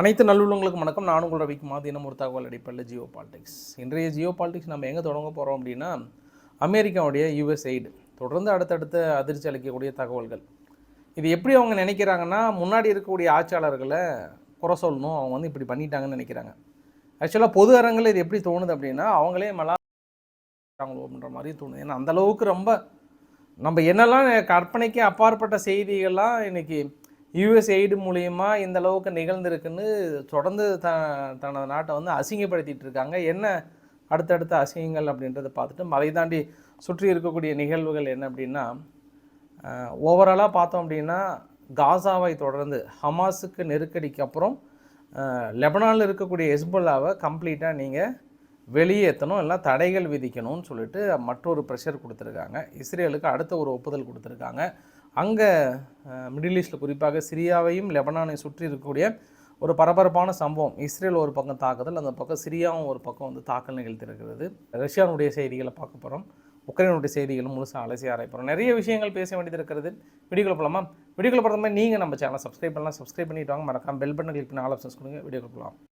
அனைத்து நல்லுள்ளவங்களுக்கும் வணக்கம். நான் உங்கள் ரவிக்குமா தினம் ஒரு தகவல் அடிப்படையில் ஜியோ பாலிடிக்ஸ். இன்றைய ஜியோ பாலிடிக்ஸ் நம்ம எங்கே தொடங்க போகிறோம் அப்படின்னா அமெரிக்காவுடைய யுஎஸ்ஐடு. தொடர்ந்து அடுத்தடுத்த அதிர்ச்சி அளிக்கக்கூடிய தகவல்கள். இது எப்படி அவங்க நினைக்கிறாங்கன்னா முன்னாடி இருக்கக்கூடிய ஆட்சியாளர்களை குறை சொல்லணும். அவங்க வந்து இப்படி பண்ணிட்டாங்கன்னு நினைக்கிறாங்க. ஆக்சுவலாக பொது அரங்கில் இது எப்படி தோணுது அப்படின்னா அவங்களே மலா அப்படின்ற மாதிரி தோணுது. ஏன்னா அந்தளவுக்கு ரொம்ப நம்ம என்னெல்லாம் கற்பனைக்கு அப்பாற்பட்ட செய்திகள்லாம் இன்றைக்கி யூஎஸ் எய்டு மூலயமா இந்த அளவுக்கு நிகழ்ந்திருக்குன்னு தொடர்ந்து த தனது நாட்டை வந்து அசிங்கப்படுத்திட்டு இருக்காங்க. என்ன அடுத்தடுத்த அசிங்கங்கள் அப்படின்றத பார்த்துட்டு அதை தாண்டி சுற்றி இருக்கக்கூடிய நிகழ்வுகள் என்ன அப்படின்னா ஓவராலாக பார்த்தோம் அப்படின்னா காசாவை தொடர்ந்து ஹமாஸுக்கு நெருக்கடிக்கு அப்புறம் லெபனானில் இருக்கக்கூடிய ஹெஸ்புல்லாவை கம்ப்ளீட்டாக நீங்கள் வெளியேற்றணும் எல்லாம் தடைகள் விதிக்கணும்னு சொல்லிட்டு மற்றொரு ப்ரெஷர் கொடுத்துருக்காங்க. இஸ்ரேலுக்கு அடுத்த ஒரு ஒப்புதல் கொடுத்துருக்காங்க. அங்கே மிடில் ஈஸ்டில் குறிப்பாக சிரியாவையும் லெபனானை சுற்றி இருக்கக்கூடிய ஒரு பரபரப்பான சம்பவம். இஸ்ரேல் ஒரு பக்கம் தாக்குதல் அந்த பக்கம் சிரியாவும் ஒரு பக்கம் வந்து தாக்கல் நிகழ்த்திருக்கிறது. ரஷ்யானுடைய செய்திகளை பார்க்க போகிறோம் உக்ரைனுடைய செய்திகளும் முழுசாக அலசி ஆராய்ப்போம் நிறைய விஷயங்கள் பேச வேண்டியது இருக்கிறது. வீடியோக்குள்ள போகலாமா வீடியோக்குள்ள போகிறதுமே நீங்கள் நம்ம சேனலை சப்ஸ்கிரைப் பண்ணலாம். சப்ஸ்கிரைப் பண்ணிட்டு வாங்க. மறக்காம பெல் பட்டன் கிளிக் பண்ணி ஆல் ஆப்ஷன்ஸ் கொடுங்க. வீடியோக்குள்ள போகலாம்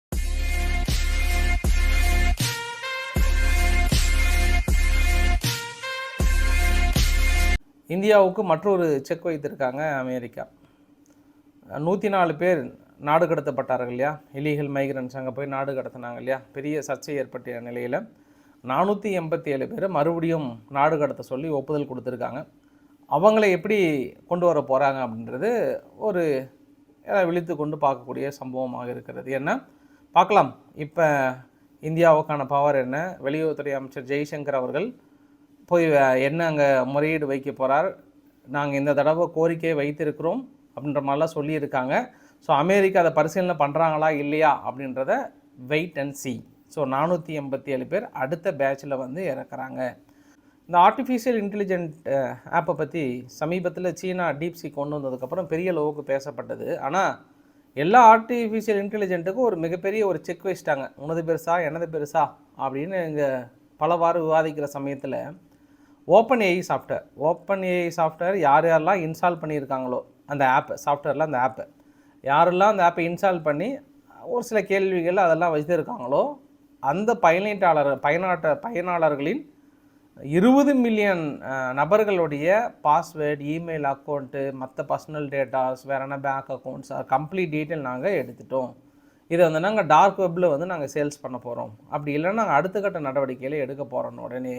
இந்தியாவுக்கு மற்றொரு செக் வைத்திருக்காங்க அமெரிக்கா. நூற்றி நாலு பேர் நாடு கடத்தப்பட்டார்கள் இல்லையா? இலீகல் மைக்ரன்ஸ் அங்கே போய் நாடு கடத்தினாங்க இல்லையா? பெரிய சர்ச்சை ஏற்பட்ட நிலையில் நானூற்றி எண்பத்தி ஏழு பேர் மறுபடியும் நாடு கடத்த சொல்லி ஒப்புதல் கொடுத்துருக்காங்க. அவங்களை எப்படி கொண்டு வர போகிறாங்க அப்படின்றது ஒரு விழித்து கொண்டு பார்க்கக்கூடிய சம்பவமாக இருக்கிறது. என்ன? பார்க்கலாம். இப்போ இந்தியாவுக்கான பவர் என்ன? வெளியுறவுத்துறை அமைச்சர் ஜெய்சங்கர் அவர்கள் போய் என்ன அங்கே முறையீடு வைக்க போகிறார் நாங்கள் இந்த தடவை கோரிக்கை வைத்திருக்கிறோம் அப்படின்ற மாதிரிலாம் சொல்லியிருக்காங்க. ஸோ அமெரிக்கா அதை பரிசீலனை பண்ணுறாங்களா இல்லையா அப்படின்றத வெயிட் அண்ட் சி ஸோ நானூற்றி எண்பத்தி ஏழு பேர் அடுத்த பேட்சில் வந்து இறக்குறாங்க. இந்த ஆர்டிஃபிஷியல் இன்டெலிஜென்ட் ஆப்பை பற்றி சமீபத்தில் சீனா டீப்சி கொண்டு வந்ததுக்கப்புறம் பெரிய அளவுக்கு பேசப்பட்டது. ஆனால் எல்லா ஆர்டிஃபிஷியல் இன்டெலிஜென்ட்டுக்கும் ஒரு மிகப்பெரிய ஒரு செக் வச்சிட்டாங்க உனது பெருசா எனது பெருசா அப்படின்னு இங்கே பலவாறு விவாதிக்கிற சமயத்தில் open AI software open AI software யார் யாரெல்லாம் இன்ஸ்டால் பண்ணியிருக்காங்களோ அந்த ஆப்பு சாஃப்ட்வேரில் அந்த ஆப்பு யாரெல்லாம் அந்த ஆப்பை இன்ஸ்டால் பண்ணி ஒரு சில கேள்விகள் அதெல்லாம் வச்சுருக்காங்களோ அந்த பயனீட்டாளர் பயனாட்ட பயனாளர்களின் இருபது மில்லியன் நபர்களுடைய பாஸ்வேர்டு இமெயில் அக்கௌண்ட்டு மற்ற பர்சனல் டேட்டாஸ் வேற என்ன பேங்க் அக்கௌண்ட்ஸ் கம்ப்ளீட் டீட்டெயில் நாங்கள் எடுத்துட்டோம். இதை வந்து நாங்கள் டார்க் வெப்பில் வந்து நாங்கள் சேல்ஸ் பண்ண போகிறோம் அப்படி இல்லைன்னா நாங்கள் அடுத்த கட்ட நடவடிக்கையில் எடுக்க போகிறோம் உடனே.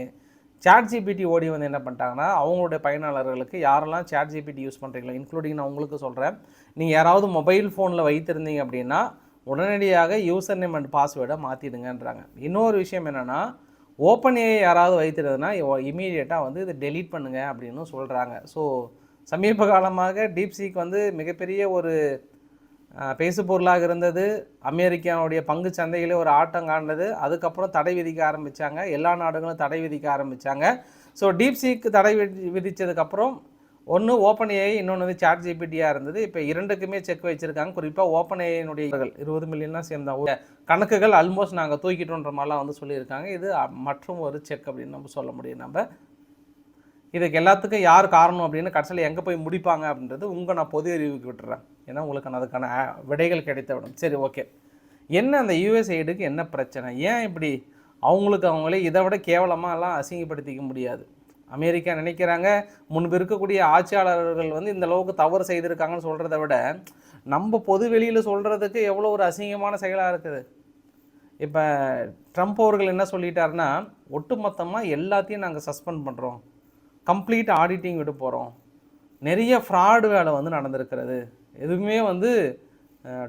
சாட் ஜிபிடி ஓடி வந்து என்ன பண்ணிட்டாங்கன்னா அவங்களுடைய பயனாளர்களுக்கு யாரெல்லாம் சாட் ஜிபிடி யூஸ் பண்ணுறீங்களோ இன்க்ளூடிங் நான் உங்களுக்கு சொல்கிறேன் நீங்கள் யாராவது மொபைல் ஃபோனில் வைத்திருந்தீங்க அப்படின்னா உடனடியாக யூசர் நேம் அண்ட் பாஸ்வேர்டை மாற்றிடுங்கன்றாங்க இன்னொரு விஷயம் என்னென்னா ஓப்பன் ஏ யாராவது வைத்திருந்ததுன்னா இமீடியட்டாக வந்து இதை டெலீட் பண்ணுங்கள் அப்படின்னு சொல்கிறாங்க ஸோ சமீப காலமாக டீப்சீக் வந்து மிகப்பெரிய ஒரு பேசு பொருளாக இருந்தது. அமெரிக்காவுடைய பங்கு சந்தைகளே ஒரு ஆட்டம் காண்டது அதுக்கப்புறம் தடை விதிக்க ஆரம்பித்தாங்க எல்லா நாடுகளும் தடை விதிக்க ஆரம்பித்தாங்க ஸோ டீப்சீக் தடை விதி விதித்ததுக்கப்புறம் ஒன்று ஓப்பன் ஏஐ இன்னொன்று வந்து சாட் ஜிபிடியாக இருந்தது. இப்போ இரண்டுக்குமே செக் வச்சுருக்காங்க. குறிப்பாக ஓப்பன் ஏஐனுடைய இருபது மில்லியன்லாம் சேர்ந்த கணக்குகள் ஆல்மோஸ்ட் நாங்கள் தூக்கிட்டோன்ற மாதிரிலாம் வந்து சொல்லியிருக்காங்க. இது மற்றும் ஒரு செக் அப்படின்னு நம்ம சொல்ல முடியும் நம்ம. இதுக்கு எல்லாத்துக்கும் யார் காரணம் அப்படின்னு கடைசியில் எங்கே போய் முடிப்பாங்க அப்படின்றது உங்கள் நான் பொது அறிவுக்கு விட்டுறேன். ஏன்னா உங்களுக்கு நான் அதுக்கான விடைகள் கிடைத்த விடும். சரி ஓகே. என்ன அந்த யூஎஸ் எய்டுக்கு என்ன பிரச்சனை? ஏன் இப்படி அவங்களுக்கு அவங்களே இதை விட கேவலமாலாம் அசிங்கப்படுத்திக்க முடியாது? அமெரிக்கா நினைக்கிறாங்க முன்பு இருக்கக்கூடிய ஆட்சியாளர்கள் வந்து இந்த அளவுக்கு தவறு செய்திருக்காங்கன்னு சொல்கிறத விட நம்ம பொது வெளியில் சொல்கிறதுக்கு எவ்வளோ ஒரு அசிங்கமான செயலாக இருக்குது? இப்போ ட்ரம்ப் அவர்கள் என்ன சொல்லிட்டாருன்னா ஒட்டுமொத்தமாக எல்லாத்தையும் நாங்கள் சஸ்பெண்ட் பண்ணுறோம் கம்ப்ளீட் ஆடிட்டிங் விட்டு போகிறோம் நிறைய ஃப்ராடு வேலை வந்து நடந்திருக்கிறது. எதுவுமே வந்து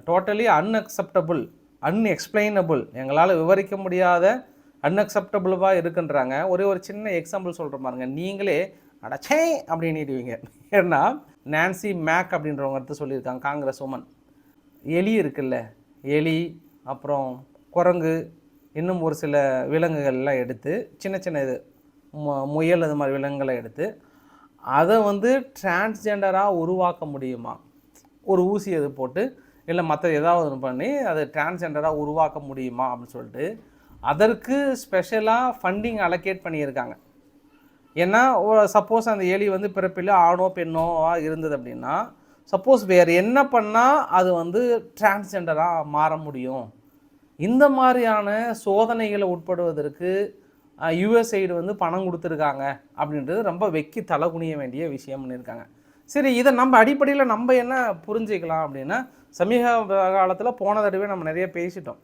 டோட்டலி அன்அக்செப்டபுள் அன்எக்ஸ்பிளைனபிள் எங்களால் விவரிக்க முடியாத அன்அக்செப்டபுளாக இருக்குன்றாங்க. ஒரே ஒரு சின்ன எக்ஸாம்பிள் சொல்கிற பாருங்க. நீங்களே அடச்சே அப்படின்னுடுவீங்க. ஏன்னா நான்சி மேக் அப்படின்றவங்க எடுத்து சொல்லியிருக்காங்க காங்கிரஸ் உமன் எலி இருக்குல்ல எலி அப்புறம் குரங்கு இன்னும் ஒரு சில விலங்குகள்லாம் எடுத்து சின்ன சின்ன இது முயல் அது மாதிரி விலங்குகளை எடுத்து அதை வந்து டிரான்ஸ்ஜெண்டராக உருவாக்க முடியுமா? ஒரு ஊசி அது போட்டு இல்லை மற்ற ஏதாவது ஒன்று பண்ணி அதை டிரான்ஸ்ஜெண்டராக உருவாக்க முடியுமா அப்படின்னு சொல்லிட்டு அதற்கு ஸ்பெஷலாக ஃபண்டிங் அலோகேட் பண்ணியிருக்காங்க. ஏன்னா சப்போஸ் அந்த எலி வந்து பிறப்பில் ஆணோ பெண்ணோ இருந்தது அப்படின்னா சப்போஸ் வேறு என்ன பண்ணால் அது வந்து டிரான்ஸ்ஜெண்டராக மாற முடியும்? இந்த மாதிரியான சோதனைகளை உட்படுவதற்கு யுஎஸ்ஐடு வந்து பணம் கொடுத்துருக்காங்க அப்படின்றது ரொம்ப வெக்கி தலை குனிய வேண்டிய விஷயம் பண்ணியிருக்காங்க சரி இதை நம்ம அடிப்படையில் நம்ம என்ன புரிஞ்சுக்கலாம் அப்படின்னா சமீப காலத்தில் போன தடவை நம்ம நிறைய பேசிட்டோம்.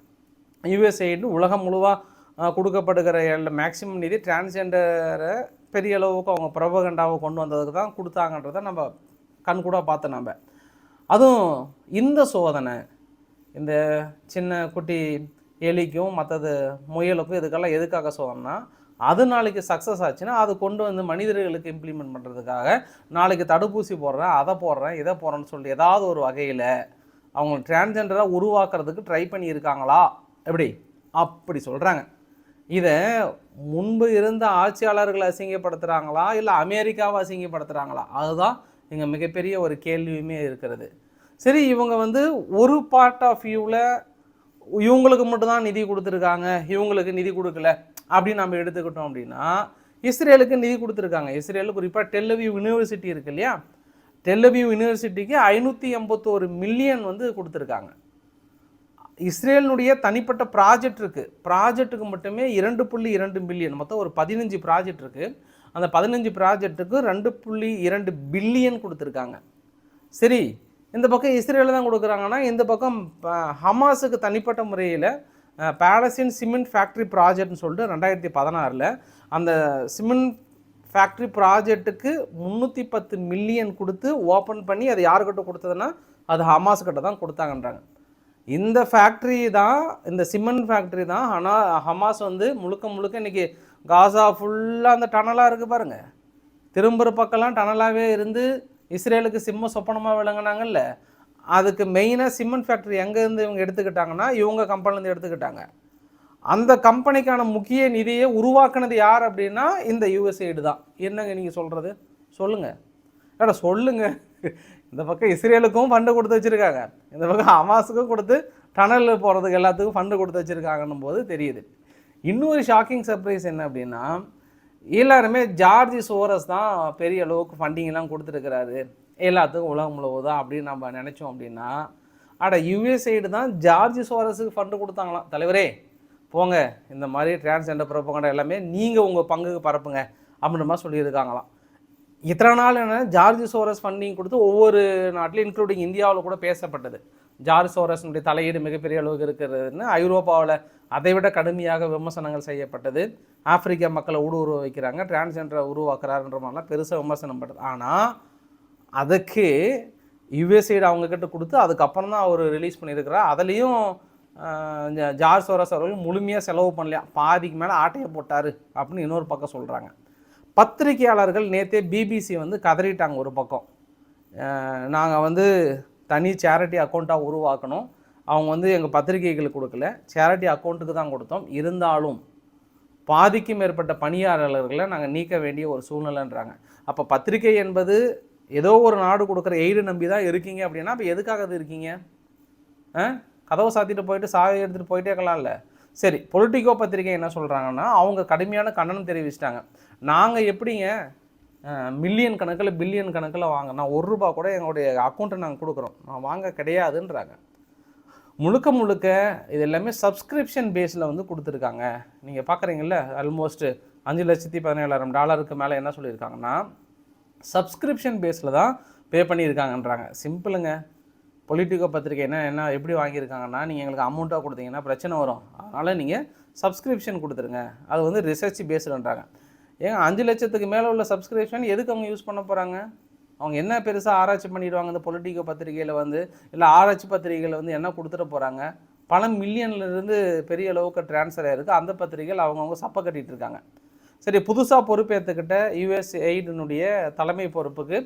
யுஎஸ்ஐடு உலகம் முழுவாக கொடுக்கப்படுகிற மேக்சிமம் நிதி டிரான்ஸ்ஜெண்டரை பெரிய அளவுக்கு அவங்க பிரபகண்டாவை கொண்டு வந்ததுக்கு தான் கொடுத்தாங்கன்றத நம்ம கண்கூட பார்த்தோம் நம்ம அதுவும் இந்த சோதனை இந்த சின்ன குட்டி எலிக்கும் மற்றது முயலுக்கும் இதுக்கெல்லாம் எதுக்காக சோதனைனா அது நாளைக்கு சக்ஸஸ் ஆச்சுன்னா அது கொண்டு வந்து மனிதர்களுக்கு இம்ப்ளிமெண்ட் பண்ணுறதுக்காக நாளைக்கு தடுப்பூசி போடுறேன் அதை போடுறேன் இதை போடுறேன்னு சொல்லி ஏதாவது ஒரு வகையில் அவங்க டிரான்ஸ்ஜெண்டராக உருவாக்குறதுக்கு ட்ரை பண்ணியிருக்காங்களா? எப்படி? அப்படி சொல்கிறாங்க இதை முன்பு இருந்த ஆட்சியாளர்களை அசிங்கப்படுத்துகிறாங்களா இல்லை அமெரிக்காவை அசிங்கப்படுத்துகிறாங்களா அதுதான் இங்கே மிகப்பெரிய ஒரு கேள்வியுமே இருக்கிறது. சரி இவங்க வந்து ஒரு பார்ட் ஆஃப் வியூவில் இவங்களுக்கு மட்டும்தான் நிதி கொடுத்துருக்காங்க இவங்களுக்கு நிதி கொடுக்கல அப்படின்னு நம்ம எடுத்துக்கிட்டோம் அப்படின்னா இஸ்ரேலுக்கு நிதி கொடுத்துருக்காங்க. இஸ்ரேலுக்கு குறிப்பாக டெல்லவியூ யூனிவர்சிட்டி இருக்கு இல்லையா? டெல்லவியூ யூனிவர்சிட்டிக்கு ஐநூற்றி எண்பத்தோரு மில்லியன் வந்து கொடுத்துருக்காங்க. இஸ்ரேலினுடைய தனிப்பட்ட ப்ராஜெக்ட் இருக்குது ப்ராஜெக்ட்டுக்கு மட்டுமே இரண்டு புள்ளி இரண்டு மில்லியன் மொத்தம் ஒரு பதினஞ்சு ப்ராஜெக்ட் இருக்குது அந்த பதினஞ்சு ப்ராஜெக்ட்டுக்கு ரெண்டு புள்ளி இரண்டு பில்லியன் கொடுத்துருக்காங்க. சரி இந்த பக்கம் இஸ்ரேலில் தான் கொடுக்குறாங்கன்னா இந்த பக்கம் ஹமாஸுக்கு தனிப்பட்ட முறையில் பேலஸ்தீன் சிமெண்ட் ஃபேக்ட்ரி ப்ராஜெக்ட்னு சொல்லிட்டு ரெண்டாயிரத்தி பதினாறில் அந்த சிமெண்ட் ஃபேக்ட்ரி ப்ராஜெக்ட்டுக்கு முந்நூற்றி பத்து மில்லியன் கொடுத்து ஓப்பன் பண்ணி அது யாருக்கிட்ட கொடுத்ததுன்னா அது ஹமாஸ் கிட்ட தான் கொடுத்தாங்கன்றாங்க. இந்த ஃபேக்ட்ரி தான் இந்த சிமெண்ட் ஃபேக்ட்ரி தான் ஆனால் ஹமாஸ் வந்து முழுக்க முழுக்க இன்றைக்கி காசா ஃபுல்லாக அந்த டனலாக இருக்குது பாருங்கள் திரும்புகிற பக்கம்லாம் டனலாகவே இருந்து இஸ்ரேலுக்கு சிம்ம சொப்பனமாக விளங்குனாங்கல்ல அதுக்கு மெயினாக சிமெண்ட் ஃபேக்ட்ரி எங்கேருந்து இவங்க எடுத்துக்கிட்டாங்கன்னா இவங்க கம்பெனிலேருந்து எடுத்துக்கிட்டாங்க. அந்த கம்பெனிக்கான முக்கிய நிதியை உருவாக்குனது யார் அப்படின்னா இந்த யூஎஸ்ஐடு தான். என்னங்க நீங்கள் சொல்கிறது சொல்லுங்கள் ஏடா சொல்லுங்க. இந்த பக்கம் இஸ்ரேலுக்கும் ஃபண்டு கொடுத்து வச்சுருக்காங்க. இந்த பக்கம் ஹமாஸுக்கும் கொடுத்து டனலில் போகிறதுக்கு எல்லாத்துக்கும் ஃபண்டு கொடுத்து வச்சுருக்காங்கன்னும் போது தெரியுது. இன்னொரு ஷாக்கிங் சர்ப்ரைஸ் என்ன அப்படின்னா எல்லாருமே ஜார்ஜி சோரஸ் தான் பெரிய அளவுக்கு ஃபண்டிங்லாம் கொடுத்துருக்கிறாரு. எல்லாத்துக்கும் உலகம் முழுவதும் அப்படின்னு நம்ம நினச்சோம் அப்படின்னா அட சைடு தான் ஜார்ஜ் சோரஸுக்கு ஃபண்டு கொடுத்தாங்களாம். தலைவரே போங்க. இந்த மாதிரி டிரான்ஸ்ஜெண்டர் ப்ரோபகண்டா எல்லாமே நீங்கள் உங்கள் பங்குக்கு பரப்புங்க அப்படின்ற மாதிரி சொல்லியிருக்காங்களாம். இத்தனை நாள் என்ன ஜார்ஜ் சோரஸ் ஃபண்டிங் கொடுத்து ஒவ்வொரு நாட்டிலும் இன்க்ளூடிங் இந்தியாவில் கூட பேசப்பட்டது. ஜார்ஜ் சோரஸினுடைய தலையீடு மிகப்பெரிய அளவுக்கு இருக்கிறதுன்னு ஐரோப்பாவில் அதை விட கடுமையாக விமர்சனங்கள் செய்யப்பட்டது. ஆப்பிரிக்க மக்களை ஊடுருவ வைக்கிறாங்க டிரான்ஸ்ஜெண்டரை உருவாக்குறாருன்ற மாதிரிலாம் பெருசாக விமர்சனம் பட்டது ஆனால் அதுக்கு யுஎஸ்ஐடு அவங்கக்கிட்ட கொடுத்து அதுக்கப்புறம் தான் அவர் ரிலீஸ் பண்ணியிருக்கிறார். அதுலேயும் ஜார்ஜ் சோரஸ் அவர்கள் முழுமையாக செலவு பண்ணலையா? பாதிக்கு மேலே ஆட்டையை போட்டார் அப்படின்னு இன்னொரு பக்கம் சொல்கிறாங்க பத்திரிகையாளர்கள் நேற்றே பிபிசி வந்து கதறிட்டாங்க ஒரு பக்கம். நாங்கள் வந்து தனி சேரிட்டி அக்கௌண்ட்டாக உருவாக்கணும். அவங்க வந்து எங்கள் பத்திரிகைகளுக்கு கொடுக்கல. சேரிட்டி அக்கௌண்ட்டுக்கு தான் கொடுத்தோம். இருந்தாலும் பாதிக்கும் மேற்பட்ட பணியாளர்களை நாங்கள் நீக்க வேண்டிய ஒரு சூழ்நிலைன்றாங்க. அப்போ பத்திரிகை என்பது ஏதோ ஒரு நாடு கொடுக்குற எய்டு நம்பி தான் இருக்கீங்க அப்படின்னா அப்போ எதுக்காக அது இருக்கீங்க? ஆ? கதவை சாத்திட்டு போயிட்டு சாவி எடுத்துகிட்டு போயிட்டே இருக்கலாம்ல. சரி பொலிட்டிகோ பத்திரிகை என்ன சொல்கிறாங்கன்னா அவங்க கடுமையான கண்டனம் தெரிவிச்சிட்டாங்க. நாங்கள் எப்படிங்க மில்லியன் கணக்கில் பில்லியன் கணக்கில் வாங்க. நான் ஒரு ரூபா கூட எங்களுடைய அக்கௌண்ட்டை நாங்கள் கொடுக்குறோம். நான் வாங்க கிடையாதுன்றாங்க. முழுக்க முழுக்க இது எல்லாமே சப்ஸ்கிரிப்ஷன் பேஸில் வந்து கொடுத்துருக்காங்க. நீங்கள் பார்க்குறீங்கல்ல ஆல்மோஸ்ட் அஞ்சு லட்சத்தி பதினேழாயிரம் டாலருக்கு மேலே என்ன சொல்லியிருக்காங்கன்னா சப்ஸ்கிரிப்ஷன் பேஸில் தான் பே பண்ணியிருக்காங்கன்றாங்க. சிம்பிளுங்க பொலிட்டிக்கோ பத்திரிக்கை என்ன என்ன எப்படி வாங்கியிருக்காங்கன்னா நீங்கள் எங்களுக்கு அமௌண்ட்டாக கொடுத்தீங்கன்னா பிரச்சனை வரும். அதனால் நீங்கள் சப்ஸ்கிரிப்ஷன் கொடுத்துருங்க. அது வந்து ரிசர்ச் பேஸ்டுன்றாங்க ஏங்க அஞ்சு லட்சத்துக்கு மேலே உள்ள சப்ஸ்கிரிப்ஷன் எதுக்கு அவங்க யூஸ் பண்ண போகிறாங்க அவங்க என்ன பெருசாக ஆராய்ச்சி பண்ணிடுவாங்க இந்த பொலிட்டிக்கோ பத்திரிகையில் வந்து? இல்லை ஆராய்ச்சி பத்திரிகையில் வந்து என்ன கொடுத்துட போகிறாங்க பல மில்லியன்லேருந்து பெரிய அளவுக்கு ட்ரான்ஸ்ஃபர் ஆகிருக்கு அந்த பத்திரிகைகள் அவங்கவுங்க சப்பை கட்டிகிட்டு இருக்காங்க. சரி புதுசாக பொறுப்பேற்றுக்கிட்ட யுஎஸ் எய்டினுடைய தலைமை பொறுப்புக்கு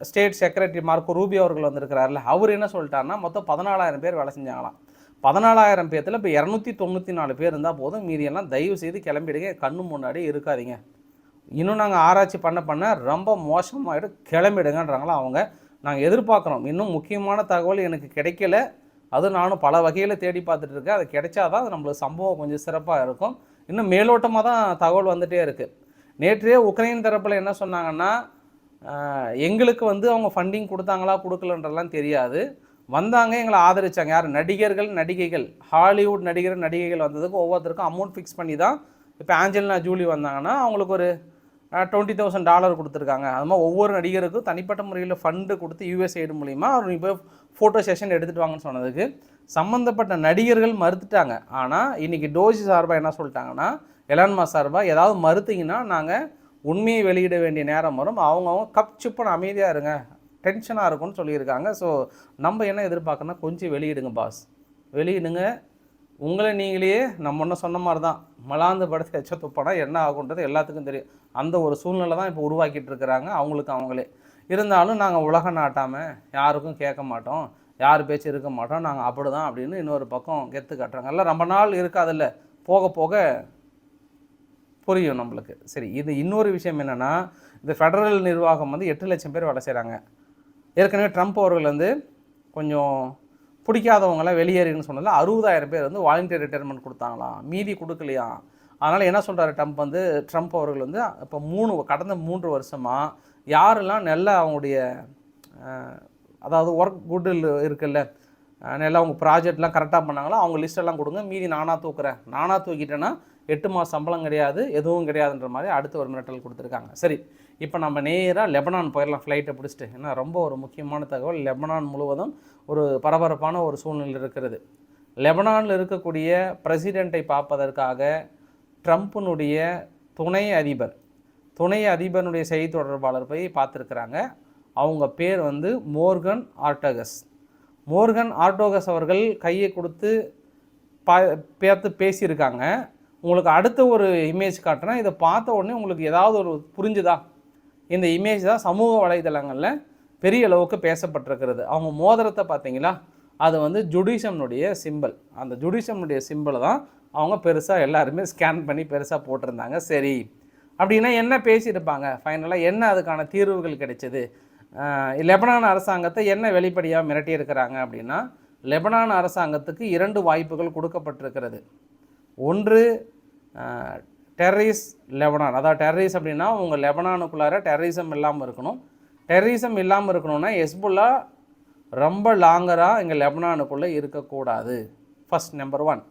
ஸ்டேட் செக்ரட்டரி மார்க்கோ ரூபி அவர்கள் வந்திருக்கிறார்ல. அவர் என்ன சொல்லிட்டாருன்னா மொத்தம் பதினாலாயிரம் பேர் வேலை செஞ்சாங்களாம். பதினாலாயிரம் பேர்த்தில் இப்போ இரநூத்தி தொண்ணூற்றி நாலு பேர் இருந்தால் போதும். மீதியெல்லாம் தயவு செய்து கிளம்பிடுங்க. கண்ணு முன்னாடி இருக்காதீங்க. இன்னும் நாங்கள் ஆராய்ச்சி பண்ண பண்ண ரொம்ப மோசமாகிடும் கிளம்பிடுங்கன்றாங்களா அவங்க. நாங்கள் எதிர்பார்க்குறோம். இன்னும் முக்கியமான தகவல் எனக்கு கிடைக்கல. அது நானும் பல வகையில் தேடி பார்த்துட்டு இருக்கேன். அது கிடைச்சாதான் அது நம்மளுக்கு சம்பவம் கொஞ்சம் சிறப்பாக இருக்கும். இன்னும் மேலோட்டமாக தான் தகவல் வந்துகிட்டே இருக்குது நேற்றே உக்ரைன் தரப்பில் என்ன சொன்னாங்கன்னா எங்களுக்கு வந்து அவங்க ஃபண்டிங் கொடுத்தாங்களா கொடுக்கலன்றலாம் தெரியாது. வந்தாங்க எங்களை ஆதரித்தாங்க யார்? நடிகர்கள் நடிகைகள். ஹாலிவுட் நடிகர் நடிகைகள் வந்ததுக்கு ஒவ்வொருத்தருக்கும் அமௌண்ட் ஃபிக்ஸ் பண்ணி தான் இப்போ ஆஞ்சலினா ஜூலி வந்தாங்கன்னா அவங்களுக்கு ஒரு டுவெண்ட்டி தௌசண்ட் டாலர் கொடுத்துருக்காங்க. அது மாதிரி ஒவ்வொரு நடிகருக்கும் தனிப்பட்ட முறையில் ஃபண்டு கொடுத்து யூஎஸ்ஐடு மூலிமா அவர் இப்போ ஃபோட்டோ செஷன் எடுத்துகிட்டு வாங்கன்னு சொன்னதுக்கு சம்மந்தப்பட்ட நடிகர்கள் மறுத்துட்டாங்க. ஆனால் இன்றைக்கி டோஜி சார்பாக என்ன சொல்லிட்டாங்கன்னா எலான்மா சார்பாக ஏதாவது மறுத்தீங்கன்னா நாங்கள் உண்மையை வெளியிட வேண்டிய நேரம் வரும். அவங்கவுங்க கப் சிப்பன் அமைதியாக இருங்க. டென்ஷனாக இருக்கும்னு சொல்லியிருக்காங்க. ஸோ நம்ம என்ன எதிர்பார்க்கணும்னா கொஞ்சம் வெளியிடுங்க பாஸ் வெளியிடுங்க. உங்களை நீங்களே நம்ம ஒன்று சொன்ன மாதிரி தான் மலாந்து படத்தை எச்ச துப்பனா என்ன ஆகுன்றது எல்லாத்துக்கும் தெரியும். அந்த ஒரு சூழ்நிலை தான் இப்போ உருவாக்கிட்டு இருக்கிறாங்க. அவங்களுக்கு அவங்களே. இருந்தாலும் நாங்கள் உலகம் நாட்டாமல் யாருக்கும் கேட்க மாட்டோம். யார் பேச்சு இருக்க மாட்டோம். நாங்கள் அப்படி தான் அப்படின்னு இன்னொரு பக்கம் கெத்து காட்டுறாங்க. எல்லாம் ரொம்ப நாள் இருக்காதில்ல. போக போக புரியும் நம்மளுக்கு. சரி இது இன்னொரு விஷயம் என்னென்னா இந்த ஃபெடரல் நிர்வாகம் வந்து எட்டு லட்சம் பேர் வேலை செய்கிறாங்க ஏற்கனவே ட்ரம்ப் அவர்கள் வந்து கொஞ்சம் பிடிக்காதவங்களாம் வெளியேறின்னு சொன்னதில் அறுபதாயிரம் பேர் வந்து வாலண்டியர் ரிட்டையர்மெண்ட் கொடுத்தாங்களாம். மீதி கொடுக்கலையா? அதனால் என்ன சொல்கிறாரு ட்ரம்ப் வந்து? ட்ரம்ப் அவர்கள் வந்து இப்போ மூணு கடந்த மூன்று வருஷமாக யாரெல்லாம் நல்ல அவங்களுடைய அதாவது ஒர்க் குட்டில் இருக்குல்ல நல்லா அவங்க ப்ராஜெக்ட்லாம் கரெக்டாக பண்ணாங்களோ அவங்க லிஸ்ட்டெல்லாம் கொடுங்க மீதி நானாக தூக்குறேன். நானாக தூக்கிட்டேன்னா எட்டு மாதம் சம்பளம் கிடையாது எதுவும் கிடையாதுன்ற மாதிரி அடுத்த ஒரு மிரட்டல் கொடுத்துருக்காங்க. சரி இப்போ நம்ம நேராக லெபனான் போயிடலாம் ஃப்ளைட்டை பிடிச்சிட்டு. ஏன்னா ரொம்ப ஒரு முக்கியமான தகவல். லெபனான் முழுவதும் ஒரு பரபரப்பான ஒரு சூழ்நிலை இருக்கிறது லெபனானில் இருக்கக்கூடிய பிரசிடெண்ட்டை பார்ப்பதற்காக ட்ரம்ப்பினுடைய துணை அதிபர் துணை அதிபருடைய செய்தி தொடர்பாளர் போய் பார்த்துருக்குறாங்க. அவங்க பேர் வந்து மோர்கன் ஆர்டகஸ். மோர்கன் ஆர்டோகஸ் அவர்கள் கையை கொடுத்து பா பார்த்து பேசியிருக்காங்க. உங்களுக்கு அடுத்த ஒரு இமேஜ் காட்டினா இதை பார்த்த உடனே உங்களுக்கு ஏதாவது ஒரு புரிஞ்சுதா? இந்த இமேஜ் தான் சமூக வலைதளங்களில் பெரிய அளவுக்கு பேசப்பட்டிருக்கிறது. அவங்க மோதிரத்தை பார்த்தீங்களா? அது வந்து ஜுடிஷம்னுடைய சிம்பிள் அந்த ஜுடிஷம்னுடைய சிம்பிளை தான் அவங்க பெருசாக எல்லாருமே ஸ்கேன் பண்ணி பெருசாக போட்டிருந்தாங்க. சரி. அப்படின்னா என்ன பேசியிருப்பாங்க? ஃபைனலாக என்ன அதுக்கான தீர்வுகள் கிடைச்சது? லெபனான் அரசாங்கத்தை என்ன வெளிப்படையாக மிரட்டியிருக்கிறாங்க அப்படின்னா லெபனான் அரசாங்கத்துக்கு இரண்டு வாய்ப்புகள் கொடுக்கப்பட்டிருக்கிறது. ஒன்று டெரரிஸ் லெபனான். அதாவது டெரரிஸ் அப்படின்னா உங்கள் லெபனானுக்குள்ளார டெரரிசம் இல்லாமல் இருக்கணும். டெரரிசம் இல்லாமல் இருக்கணும்னா எஸ்புல்லா ரொம்ப லாங்கராக இங்கே லெபனானுக்குள்ளே இருக்கக்கூடாது. First number one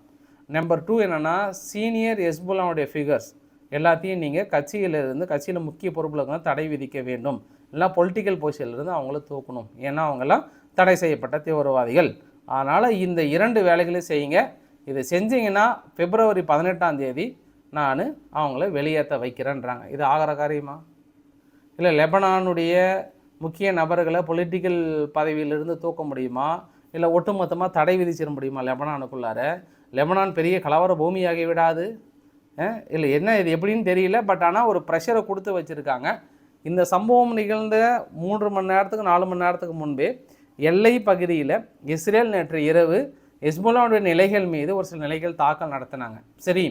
number two என்னென்னா சீனியர் எஸ்புல்லாவுடைய ஃபிகர்ஸ் எல்லாத்தையும் நீங்கள் கட்சியிலிருந்து கட்சியில் முக்கிய பொறுப்பில் இருக்கணும் தடை விதிக்க வேண்டும். இல்லை பொலிட்டிக்கல் பொசிஷன்லேருந்து அவங்கள தூக்கணும். ஏன்னா அவங்களாம் தடை செய்யப்பட்ட தீவிரவாதிகள். அதனால் இந்த இரண்டு வேலைகளையும் செய்யுங்க. இதை செஞ்சீங்கன்னா பிப்ரவரி பதினெட்டாம் தேதி நான் அவங்கள வெளியேற்ற வைக்கிறேன்றாங்க. இது ஆகிற காரியமா? இல்லை லெபனானுடைய முக்கிய நபர்களை பொலிட்டிக்கல் பதவியிலிருந்து தூக்க முடியுமா? இல்லை ஒட்டுமொத்தமாக தடை விதிச்சிட முடியுமா லெபனானுக்குள்ளார? லெபனான் பெரிய கலவர பூமியாகி விடாது. இல்லை என்ன இது எப்படின்னு தெரியல பட் ஆனால் ஒரு ப்ரெஷரை கொடுத்து வச்சுருக்காங்க. இந்த சம்பவம் நிகழ்ந்த மூன்று மணி நேரத்துக்கு நாலு மணி நேரத்துக்கு முன்பே எல்லை பகுதியில் இஸ்ரேல் நேற்று இரவு எஸ்போலாவுடைய நிலைகள் மீது ஒரு சில நிலைகள் தாக்கல் நடத்தினாங்க. சரி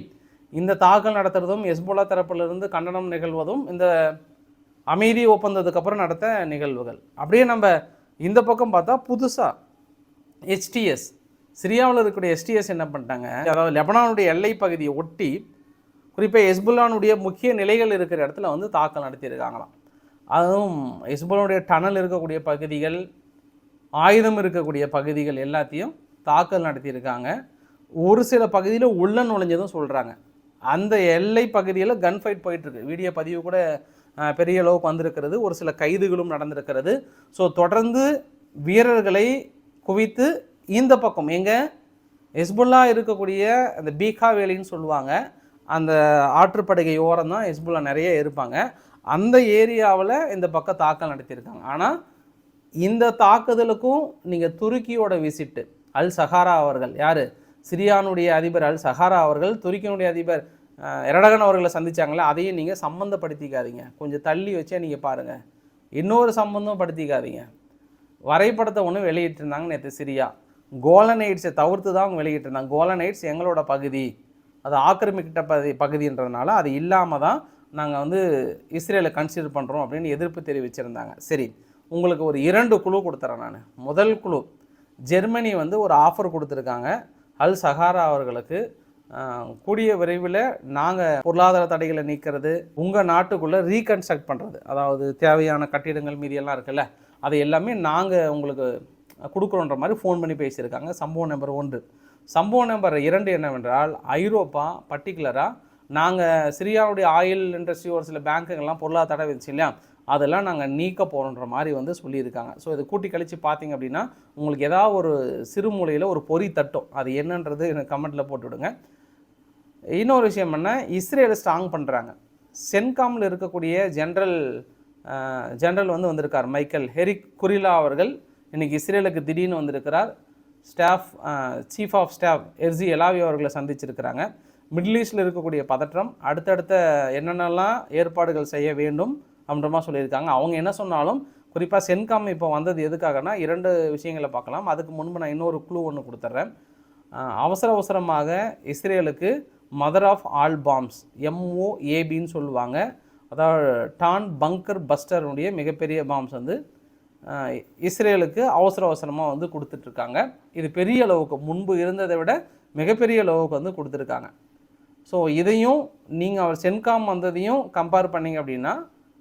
இந்த தாக்கல் நடத்துறதும் எஸ்போலா தரப்பிலிருந்து கண்டனம் நிகழ்வதும் இந்த அமைதி ஒப்பந்தத்துக்கு அப்புறம் நடத்த நிகழ்வுகள். அப்படியே நம்ம இந்த பக்கம் பார்த்தா புதுசாக ஹெச்டிஎஸ் சிரியாவில் இருக்கக்கூடிய எஸ்டிஎஸ் என்ன பண்ணிட்டாங்க? அதாவது லெபனானுடைய எல்லை பகுதியை ஒட்டி குறிப்பாக ஹெஸ்புல்லானுடைய முக்கிய நிலைகள் இருக்கிற இடத்துல வந்து தாக்கல் நடத்தியிருக்காங்களாம். அதுவும் ஹெஸ்புல்லானுடைய டனல் இருக்கக்கூடிய பகுதிகள் ஆயுதம் இருக்கக்கூடிய பகுதிகள் எல்லாத்தையும் தாக்கல் நடத்தியிருக்காங்க. ஒரு சில பகுதியில் உள்ள நுழைஞ்சதும் சொல்கிறாங்க அந்த எல்லை பகுதியில் கன் ஃபைட் போயிட்டுருக்கு. வீடியோ பதிவு கூட பெரிய அளவுக்கு வந்திருக்கிறது. ஒரு சில கைதுகளும் நடந்திருக்கிறது. ஸோ தொடர்ந்து வீரர்களை குவித்து இந்த பக்கம் எங்கே? ஹெஸ்புல்லா இருக்கக்கூடிய அந்த பீகா வேலின்னு சொல்லுவாங்க. அந்த ஆற்றுப்படுகை ஓரம் தான் ஹெஸ்புல்லா நிறைய இருப்பாங்க அந்த ஏரியாவில் இந்த பக்கம் தாக்கல் நடத்தியிருக்காங்க. ஆனால் இந்த தாக்குதலுக்கும் நீங்கள் துருக்கியோட விசிட்டு அல் சஹாரா அவர்கள். யார்? சிரியானுடைய அதிபர் அல் சஹாரா அவர்கள் துருக்கியினுடைய அதிபர் எரடகன் அவர்களை சந்தித்தாங்களே அதையும் நீங்கள் சம்மந்தப்படுத்திக்காதீங்க கொஞ்சம் தள்ளி வச்சே நீங்கள் பாருங்கள் இன்னொரு சம்பந்தம் படுத்திக்காதீங்க. வரைபடத்தை ஒன்று வெளியிட்டிருந்தாங்க நேற்று சிரியா. கோலனைட்ஸை தவிர்த்து தான் அவங்க வெளியிட்டிருந்தாங்க. கோலனைட்ஸ் எங்களோட பகுதி. அது ஆக்கிரமிக்கிட்ட பகுதி பகுதின்றதுனால அது இல்லாமல் தான் நாங்கள் வந்து இஸ்ரேலை கன்சிடர் பண்ணுறோம் அப்படின்னு எதிர்ப்பு தெரிவிச்சிருந்தாங்க. சரி உங்களுக்கு ஒரு இரண்டு குழு கொடுத்துறேன் நான். முதல் குழு ஜெர்மனி வந்து ஒரு ஆஃபர் கொடுத்துருக்காங்க. அல் சஹாரா அவர்களுக்கு. கூடிய விரைவில் நாங்கள் பொருளாதார தடைகளை நீக்கிறது உங்கள் நாட்டுக்குள்ளே ரீகன்ஸ்ட்ரக்ட் பண்ணுறது அதாவது தேவையான கட்டிடங்கள் மீதி எல்லாம் இருக்குல்ல அதை எல்லாமே நாங்கள் உங்களுக்கு கொடுக்குறோன்ற மாதிரி ஃபோன் பண்ணி பேசியிருக்காங்க. சம்பவம் நம்பர் ஒன்று. சம்பவம் நம்பர் இரண்டு என்னவென்றால் ஐரோப்பா பர்டிகுலராக நாங்கள் சிரியாவுடைய ஆயில் இண்டஸ்ட்ரி ஒரு சில பேங்க்குங்கெல்லாம் பொருளாதார தடை விதிச்சு இல்லையா? அதெல்லாம் நாங்கள் நீக்க போகிறோன்ற மாதிரி வந்து சொல்லியிருக்காங்க. ஸோ இது கூட்டி கழித்து பார்த்தீங்க அப்படின்னா உங்களுக்கு ஏதாவது ஒரு சிறுமூலையில் ஒரு பொறி தட்டும். அது என்னன்றது எனக்கு கமெண்ட்டில் போட்டுவிடுங்க இன்னொரு விஷயம் என்ன? இஸ்ரேல் ஸ்ட்ராங் பண்ணுறாங்க சென்காமில் இருக்கக்கூடிய ஜென்ரல் ஜென்ரல் வந்து வந்திருக்கார் மைக்கேல். ஹெரிக் குரிலா அவர்கள் இன்றைக்கி இஸ்ரேலுக்கு திடீர்னு வந்திருக்கிறார். Staff chief of staff Herzi Halevi அவர்களை சந்திச்சிருக்கிறாங்க. மிடில் ஈஸ்டில் இருக்கக்கூடிய பதற்றம் அடுத்தடுத்த என்னென்னலாம் ஏற்பாடுகள் செய்ய வேண்டும் அப்படின்ற மாதிரி சொல்லியிருக்காங்க. அவங்க என்ன சொன்னாலும் குறிப்பாக சென்காம் இப்போ வந்தது எதுக்காகனா இரண்டு விஷயங்களை பார்க்கலாம். அதுக்கு முன்பு நான் இன்னொரு குழு ஒன்று கொடுத்துட்றேன் அவசர அவசரமாக இஸ்ரேலுக்கு மதர் ஆஃப் ஆல் பாம்ஸ் எம்ஓஏபின்னு சொல்லுவாங்க. அதாவது டான் பங்கர் பஸ்டருடைய மிகப்பெரிய பாம்ஸ் வந்து இஸ்ரேலுக்கு அவசர அவசரமாக வந்து கொடுத்துட்ருக்காங்க. இது பெரிய அளவுக்கு முன்பு இருந்ததை விட மிகப்பெரிய அளவுக்கு வந்து கொடுத்துருக்காங்க. ஸோ இதையும் நீங்கள் அவர் சென்காம் வந்ததையும் கம்பேர் பண்ணிங்க அப்படின்னா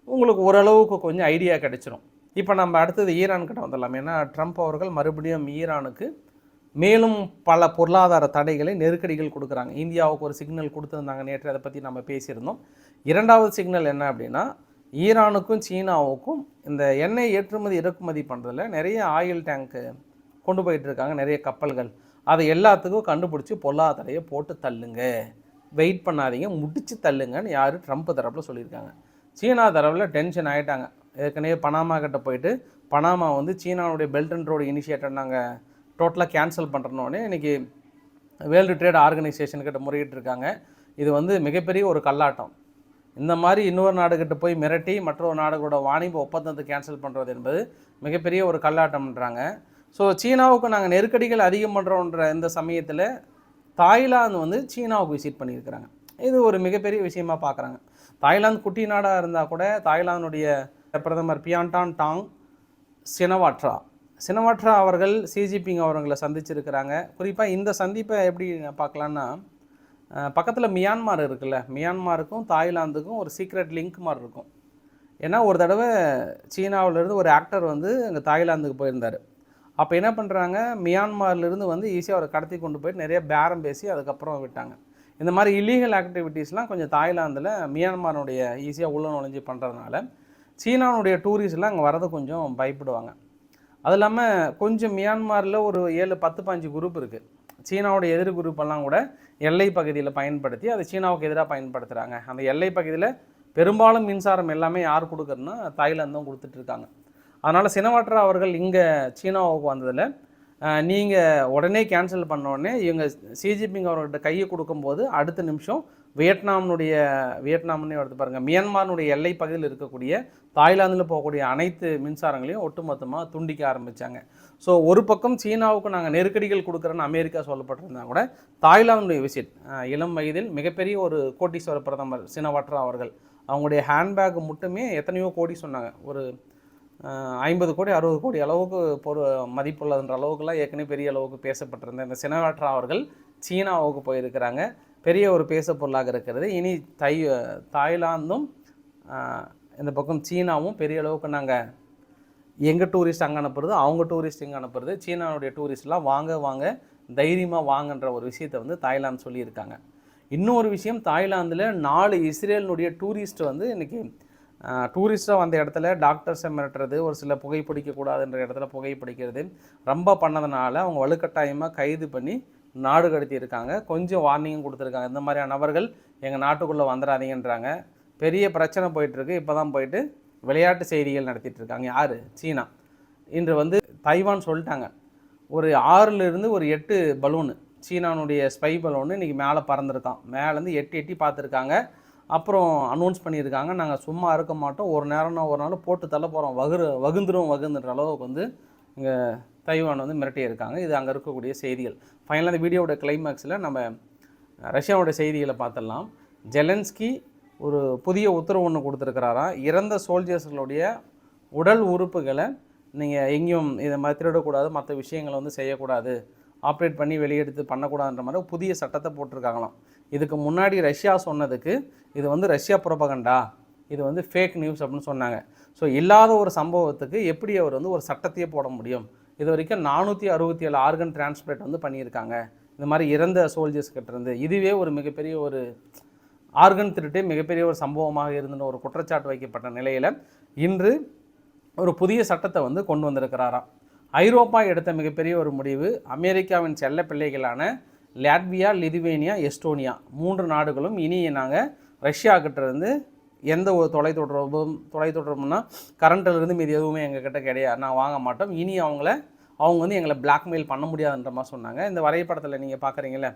உங்களுக்கு ஓரளவுக்கு கொஞ்சம் ஐடியா கிடைச்சிரும். இப்போ நம்ம அடுத்தது ஈரான் கிட்ட வந்துடலாம். ஏன்னா ட்ரம்ப் அவர்கள் மறுபடியும் ஈரானுக்கு மேலும் பல பொருளாதார தடைகளை நெருக்கடிகள் கொடுக்குறாங்க. இந்தியாவுக்கு ஒரு சிக்னல் கொடுத்துருந்தாங்க நேற்று அதை பற்றி நம்ம பேசியிருந்தோம். இரண்டாவது சிக்னல் என்ன அப்படின்னா ஈரானுக்கும் சீனாவுக்கும் இந்த எண்ணெய் ஏற்றுமதி இறக்குமதி பண்ணுறதுல நிறைய ஆயில் டேங்க்கு கொண்டு போயிட்டு இருக்காங்க. நிறைய கப்பல்கள். அதை எல்லாத்துக்கும் கண்டுபிடிச்சி பொருளாதாரையை போட்டு தள்ளுங்க. வெயிட் பண்ணாதீங்க. முடிச்சு தள்ளுங்கன்னு யார் ட்ரம்ப் தரப்பில் சொல்லியிருக்காங்க. சீனா தரவில் டென்ஷன் ஆகிட்டாங்க ஏற்கனவே பனாமா கிட்ட போயிட்டு பனாமா வந்து சீனாவுடைய பெல்ட் அண்ட் ரோடு இனிஷியேட்டர் நாங்கள் டோட்டலாக கேன்சல் பண்ணுறனோடனே இன்றைக்கி வேர்ல்டு ட்ரேட் ஆர்கனைசேஷன் கிட்ட முறையிட்டு இருக்காங்க. இது வந்து மிகப்பெரிய ஒரு கல்லாட்டம். இந்த மாதிரி இன்னொரு நாடுகிட்ட போய் மிரட்டி மற்றொரு நாடுகளோட வாணிப ஒப்பந்தத்தை கேன்சல் பண்ணுறது என்பது மிகப்பெரிய ஒரு கல்லாட்டம்ன்றாங்க. ஸோ சீனாவுக்கு நாங்கள் நெருக்கடிகள் அதிகம் பண்ணுறோன்ற இந்த சமயத்தில் தாய்லாந்து வந்து சீனாவுக்கு விசிட் பண்ணியிருக்கிறாங்க. இது ஒரு மிகப்பெரிய விஷயமா பார்க்குறாங்க தாய்லாந்து குட்டி நாடாக இருந்தால் கூட தாய்லாந்துடைய பிரதமர் பியாண்டான் டாங் சினவாட்ரா. சினவாட்ரா அவர்கள் சிஜிபிங் அவர்களை சந்திச்சிருக்கிறாங்க. குறிப்பாக இந்த சந்திப்பை எப்படி பார்க்கலான்னா பக்கத்தில் மியான்மார் இருக்குல்ல மியான்மாருக்கும் தாய்லாந்துக்கும் ஒரு சீக்ரெட் லிங்க் மாதிரி இருக்கும். ஏன்னா ஒரு தடவை சீனாவிலேருந்து ஒரு ஆக்டர் வந்து அங்கே தாய்லாந்துக்கு போயிருந்தார். அப்போ என்ன பண்ணுறாங்க மியான்மார்லேருந்து வந்து ஈஸியாக அவரை கடத்தி கொண்டு போயிட்டு நிறைய பேரம் பேசி அதுக்கப்புறம் விட்டாங்க. இந்த மாதிரி இல்லீகல் ஆக்டிவிட்டீஸ்லாம் கொஞ்சம் தாய்லாந்தில் மியான்மாருடைய ஈஸியாக உள்ள நுழைஞ்சு பண்ணுறதுனால சீனாவுடைய டூரிஸ்ட்லாம் அங்கே வரது கொஞ்சம் பயப்படுவாங்க. அது இல்லாமல் கொஞ்சம் மியான்மாரில் ஒரு ஏழு பத்து பாஞ்சு குரூப் இருக்குது சீனாவோட எதிர் குரூப்பெல்லாம் கூட எல்லை பகுதியில் பயன்படுத்தி அதை சீனாவுக்கு எதிராக பயன்படுத்துகிறாங்க அந்த எல்லை பகுதியில் பெரும்பாலும் மின்சாரம் எல்லாமே யார் கொடுக்குறதுன்னா தாய்லாந்து தான் கொடுத்துட்ருக்காங்க அதனால் சினவாட்ரா அவர்கள் இங்கே சீனாவுக்கு வந்ததில் நீங்கள் உடனே கேன்சல் பண்ண உடனே இவங்க சிஜிபிங் அவர்கிட்ட கையை கொடுக்கும்போது அடுத்த நிமிஷம் வியட்நாமினுடைய வியட்நாம்னே எடுத்து பாருங்கள் மியான்மாரினுடைய எல்லை பகுதியில் இருக்கக்கூடிய தாய்லாந்தில் போகக்கூடிய அனைத்து மின்சாரங்களையும் ஒட்டுமொத்தமாக துண்டிக்க ஆரம்பித்தாங்க ஸோ ஒரு பக்கம் சீனாவுக்கு நாங்கள் நெருக்கடிகள் கொடுக்குறோன்னு அமெரிக்கா சொல்லப்பட்டிருந்தா கூட தாய்லாந்துடைய விசிட் இளம் வயதில் மிகப்பெரிய ஒரு கோட்டீஸ்வர பிரதமர் சினவாட்ரா அவர்கள் அவங்களுடைய ஹேண்ட்பேக் மட்டுமே எத்தனையோ கோடி சொன்னாங்க. ஒரு ஐம்பது கோடி அறுபது கோடி அளவுக்கு பொரு மதிப்புள்ளதுன்ற அளவுக்குலாம் ஏற்கனவே பெரிய அளவுக்கு பேசப்பட்டிருந்த இந்த சினவாட்ரா அவர்கள் சீனாவுக்கு போயிருக்கிறாங்க. பெரிய ஒரு பேச பொருளாக இருக்கிறது. இனி தை தாய்லாந்தும் இந்த பக்கம் சீனாவும் பெரிய அளவுக்கு நாங்கள் எங்கள் டூரிஸ்ட் அங்கே அனுப்புறது? அவங்க டூரிஸ்ட் இங்கே அனுப்புறது. சீனாவுடைய டூரிஸ்ட்லாம் வாங்க வாங்க தைரியமாக வாங்கன்ற ஒரு விஷயத்தை வந்து தாய்லாந்து சொல்லியிருக்காங்க. இன்னொரு விஷயம் தாய்லாந்தில் நாலு இஸ்ரேலினுடைய டூரிஸ்ட் வந்து இன்றைக்கி டூரிஸ்ட்டாக வந்த இடத்துல டாக்டர்ஸை மிரட்டுறது ஒரு சில புகைப்பிடிக்கக்கூடாதுன்ற இடத்துல புகைப்பிடிக்கிறது ரொம்ப பண்ணதுனால அவங்க வலுக்கட்டாயமாக கைது பண்ணி நாடு கடத்தி இருக்காங்க கொஞ்சம் வார்னிங்கும் கொடுத்துருக்காங்க. இந்த மாதிரியான நபர்கள் எங்கள் நாட்டுக்குள்ளே வந்துடாதீங்கன்றாங்க பெரிய பிரச்சனை போயிட்டுருக்கு. இப்போ தான் போயிட்டு விளையாட்டு செய்திகள் நடத்திட்டு இருக்காங்க யார்? சீனா. இன்று வந்து தைவான் சொல்லிட்டாங்க. ஒரு ஆறுலேருந்து ஒரு எட்டு பலூனு சீனானுடைய ஸ்பை பலூனு இன்றைக்கி மேலே பறந்துருக்கான் மேலேருந்து எட்டி எட்டி பார்த்துருக்காங்க. அப்புறம் அனௌன்ஸ் பண்ணியிருக்காங்க. நாங்கள் சும்மா இருக்க மாட்டோம். ஒரு நேரம்னா ஒரு நாள் போட்டு தள்ள போகிறோம் வகுரு வகுந்துரும் வகுந்துன்ற அளவுக்கு வந்து இங்கே தைவான் வந்து மிரட்டியிருக்காங்க இது அங்கே இருக்கக்கூடிய செய்திகள். ஃபைனலாக இந்த வீடியோவோட கிளைமேக்ஸில் நம்ம ரஷ்யாவோட செய்திகளை பார்த்துடலாம். ஜெலன்ஸ்கி ஒரு புதிய உத்தரவு ஒன்று கொடுத்துருக்கிறாரா? இறந்த சோல்ஜர்ஸ்களுடைய உடல் உறுப்புகளை நீங்கள் எங்கேயும் இதை மாதிரி திருடக்கூடாது. மற்ற விஷயங்களை வந்து செய்யக்கூடாது. ஆப்ரேட் பண்ணி வெளியெடுத்து பண்ணக்கூடாதுன்ற மாதிரி புதிய சட்டத்தை போட்டிருக்காங்களாம். இதுக்கு முன்னாடி ரஷ்யா சொன்னதுக்கு இது வந்து ரஷ்யா புறப்பகண்டா இது வந்து ஃபேக் நியூஸ் அப்படின்னு சொன்னாங்க. ஸோ இல்லாத ஒரு சம்பவத்துக்கு எப்படி அவர் வந்து ஒரு சட்டத்தையே போட முடியும்? இது வரைக்கும் நானூற்றி அறுபத்தி ஏழு ஆர்கன் டிரான்ஸ்பிளேட் வந்து பண்ணியிருக்காங்க. இந்த மாதிரி இறந்த சோல்ஜர்ஸ் கிட்டேருந்து இதுவே ஒரு மிகப்பெரிய ஒரு ஆர்கன் திருட்டே மிகப்பெரிய ஒரு சம்பவமாக இருந்த ஒரு குற்றச்சாட்டு வைக்கப்பட்ட நிலையில் இன்று ஒரு புதிய சட்டத்தை வந்து கொண்டு வந்திருக்கிறாராம். ஐரோப்பா எடுத்த மிகப்பெரிய ஒரு முடிவு அமெரிக்காவின் செல்ல பிள்ளைகளான லாட்வியா லிதுவேனியா எஸ்டோனியா மூன்று நாடுகளும் இனி நாங்கள் ரஷ்யா இருந்து எந்த ஒரு தொலைத்தொடர்பும் தொலைத்தொடர்புனா கரண்ட்டில் இருந்து மீது எதுவுமே எங்ககிட்ட கிடையாது. நான் வாங்க மாட்டோம். இனி அவங்கள அவங்க வந்து எங்களை பிளாக்மெயில் பண்ண முடியாதுன்ற மாதிரி சொன்னாங்க. இந்த வரைபடத்தில் நீங்கள் பார்க்குறீங்களே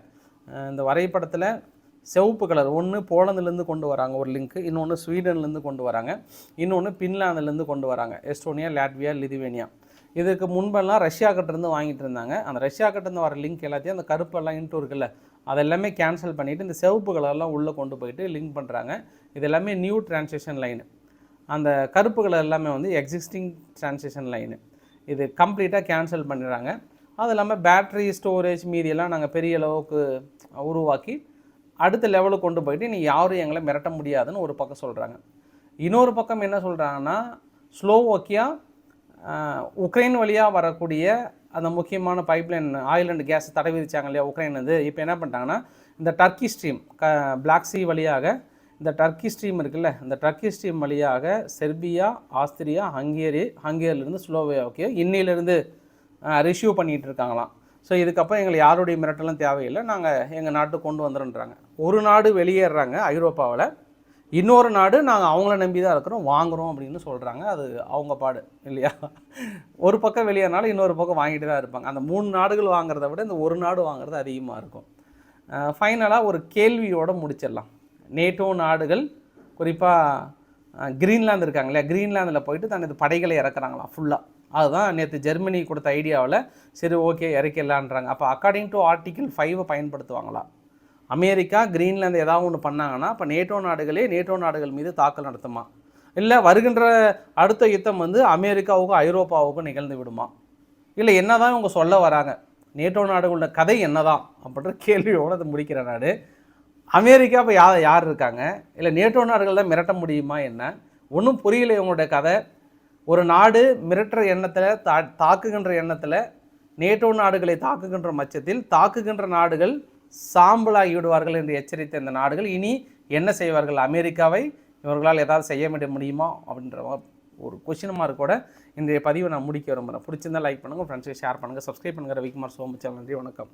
இந்த வரைபடத்தில் சிவப்பு கலர் ஒன்று போலந்துலேருந்து கொண்டு வராங்க ஒரு லிங்க் இன்னொன்று ஸ்வீடன்லேருந்து கொண்டு வராங்க இன்னொன்று பின்லாந்துலேருந்து கொண்டு வராங்க. Estonia Latvia Lithuania. இதுக்கு முன்பெல்லாம் ரஷ்யா கிட்டேருந்து வாங்கிட்டு இருந்தாங்க. அந்த ரஷ்யா கிட்டேருந்து வர லிங்க் எல்லாத்தையும் அந்த கருப்பெல்லாம் இன்ட்டு இருக்குல்ல அதெல்லாமே கேன்சல் பண்ணிவிட்டு இந்த சிவப்பு கலர்லாம் உள்ளே கொண்டு போயிட்டு லிங்க் பண்ணுறாங்க இது எல்லாமே நியூ டிரான்சேஷன் லைனு அந்த கருப்பு கலர் எல்லாமே வந்து எக்ஸிஸ்டிங் டிரான்சேஷன் லைனு இது கம்ப்ளீட்டாக கேன்சல் பண்ணிடுறாங்க. அது இல்லாமல் பேட்ரி ஸ்டோரேஜ் மீதியெல்லாம் நாங்கள் பெரிய அளவுக்கு உருவாக்கி அடுத்த லெவலுக்கு கொண்டு போயிட்டு நீ யாரும் எங்களை மிரட்ட முடியாதுன்னு ஒரு பக்கம் சொல்கிறாங்க இன்னொரு பக்கம் என்ன சொல்கிறாங்கன்னா ஸ்லோவோக்கியா ஆஹ், உக்ரைன் வழியாக வரக்கூடிய அந்த முக்கியமான பைப்லைன் ஆயில் அண்ட் கேஸ் தடை விதிச்சாங்க இல்லையா உக்ரைன் வந்து இப்போ என்ன பண்ணிட்டாங்கன்னா இந்த டர்க்கி ஸ்ட்ரீம் க பிளாக் சி வழியாக இந்த டர்க்கி ஸ்ட்ரீம் இருக்குல்ல இந்த டர்க்கி ஸ்ட்ரீம் வழியாக செர்பியா ஆஸ்திரியா ஹங்கேரி ஹங்கேரியிலேருந்து ஸ்லோவேக்கியோ இன்னையிலேருந்து ரிஷ்யூ பண்ணிகிட்டு இருக்காங்களாம். ஸோ இதுக்கப்புறம் எங்களை யாருடைய மிரட்டலும் தேவையில்லை. நாங்கள் எங்கள் நாட்டுக்கு கொண்டு வந்துடுன்றாங்க ஒரு நாடு வெளியேறுறாங்க ஐரோப்பாவில். இன்னொரு நாடு நாங்கள் அவங்கள நம்பி தான் இருக்கிறோம் வாங்குகிறோம் அப்படின்னு சொல்கிறாங்க அது அவங்க பாடு இல்லையா? ஒரு பக்கம் வெளியேறினாலும் இன்னொரு பக்கம் வாங்கிட்டு தான் இருப்பாங்க. அந்த மூணு நாடுகள் வாங்குறத விட இந்த ஒரு நாடு வாங்குறது அதிகமாக இருக்கும். ஃபைனலாக ஒரு கேள்வியோடு முடிச்சிடலாம். நேட்டோ நாடுகள் குறிப்பாக கிரீன்லாந்து இருக்காங்க இல்லையா? கிரீன்லாந்தில் போயிட்டு தனது படைகளை இறக்குறாங்களாம் ஃபுல்லாக அதுதான் நேற்று ஜெர்மனி கொடுத்த ஐடியாவில் சரி ஓகே இறக்கிடலான்றாங்க. அப்போ அக்கார்டிங் டு ஆர்டிக்கிள் ஃபைவை பயன்படுத்துவாங்களா அமெரிக்கா கிரீன்லாந்து ஏதாவது ஒன்று பண்ணாங்கன்னா இப்போ நேட்டோ நாடுகளே நேட்டோ நாடுகள் மீது தாக்கல் நடத்துமா? இல்லை வருகின்ற அடுத்த யுத்தம் வந்து அமெரிக்காவுக்கும் ஐரோப்பாவுக்கும் நிகழ்ந்து விடுமா? இல்லை என்னதான் இவங்க சொல்ல வராங்க? நேட்டோ நாடுகளோட கதை என்னதான்? அப்படின்ற கேள்வியோடு அதை முடிக்கிற நாடு அமெரிக்கா இப்போ யார் யார் இருக்காங்க? இல்லை நேட்டோ நாடுகள் தான் மிரட்ட முடியுமா என்ன? ஒன்றும் புரியல இவங்களுடைய கதை. ஒரு நாடு மிரட்டுற எண்ணத்தில் தா தாக்குகின்ற எண்ணத்தில் நேட்டோ நாடுகளை தாக்குகின்ற பட்சத்தில் தாக்குகின்ற நாடுகள் சாம்பலாகி விடுவார்கள் என்று எச்சரித்த இந்த நாடுகள் இனி என்ன செய்வார்கள்? அமெரிக்காவை இவர்களால் ஏதாவது செய்ய முடியுமா? அப்படின்ற ஒரு கொஷின் மார்க்கோட இன்றைய பதிவை நான் முடிக்க விரும்புகிறேன். பிடிச்சிருந்தா லைக் பண்ணுங்கள் ஃப்ரெண்ட்ஸுக்கு ஷேர் பண்ணுங்கள் சப்ஸ்கிரைப் பண்ணுங்கள் ரவிக்குமார் சோமச்சல் நன்றி வணக்கம்.